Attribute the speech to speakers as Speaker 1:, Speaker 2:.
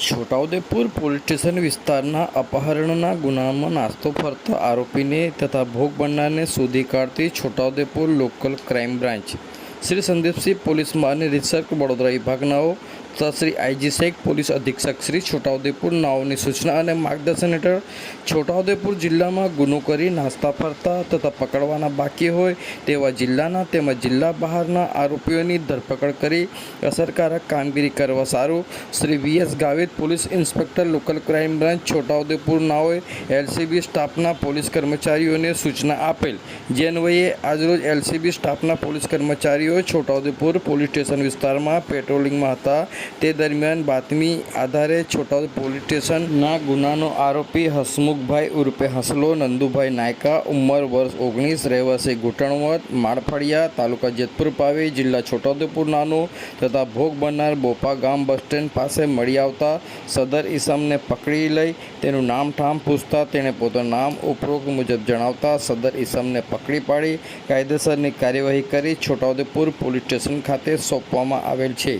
Speaker 1: Chhota Udepur police station વિસ્તારના અપહરણના ગુનામાં નાસ્તો ફરતા આરોપીને તથા ભોગ બનનારને શોધી કાઢતી Chhota Udepur local crime branch. Shri Sandeepsinh police research Vadodara વિભાગનાઓ તથા શ્રી આઈજી શેખ, પોલીસ અધિક્ષક શ્રી છોટાઉદેપુર નાઓની સૂચના અને માર્ગદર્શન હેઠળ છોટાઉદેપુર જિલ્લામાં ગુનો કરી નાસ્તા ફરતા તથા પકડવાના બાકી હોય તેવા જિલ્લાના તેમજ જિલ્લા બહારના આરોપીઓની ધરપકડ કરી અસરકારક કામગીરી કરવા સારું. Shri V S Gavit, police inspector, local crime branch, Chhota Udepur નાઓએ LCB સ્ટાફના પોલીસ કર્મચારીઓને સૂચના આપેલ. જે અન્વયે આજરોજ એલસીબી સ્ટાફના પોલીસ કર્મચારીઓ છોટાઉદેપુર પોલીસ સ્ટેશન વિસ્તારમાં પેટ્રોલિંગમાં હતા. તે દરમિયાન બાતમી આધારે છોટાઉદ પોલીસ સ્ટેશનના ગુનાનો આરોપી હસમુખભાઈ ઉર્ફે હસલો, નંદુભાઈ નાયકા, ઉંમર વર્ષ ઓગણીસ, રહેવાસી ઘૂંટણવત માળફળિયા, તાલુકા જેતપુર પાવી, જિલ્લા છોટાઉદેપુર નાનો તથા ભોગ બનનાર બોપા ગામ બસ સ્ટેન્ડ પાસે મળી આવતા સદર ઈસમને પકડી લઈ તેનું નામ ઠામ પૂછતા તેણે પોતાનું નામ ઉપરોક્ત મુજબ જણાવતા સદર ઈસમને પકડી પાડી, કાયદેસરની કાર્યવાહી કરી છોટાઉદેપુર પોલીસ સ્ટેશન ખાતે સોંપવામાં આવેલ છે.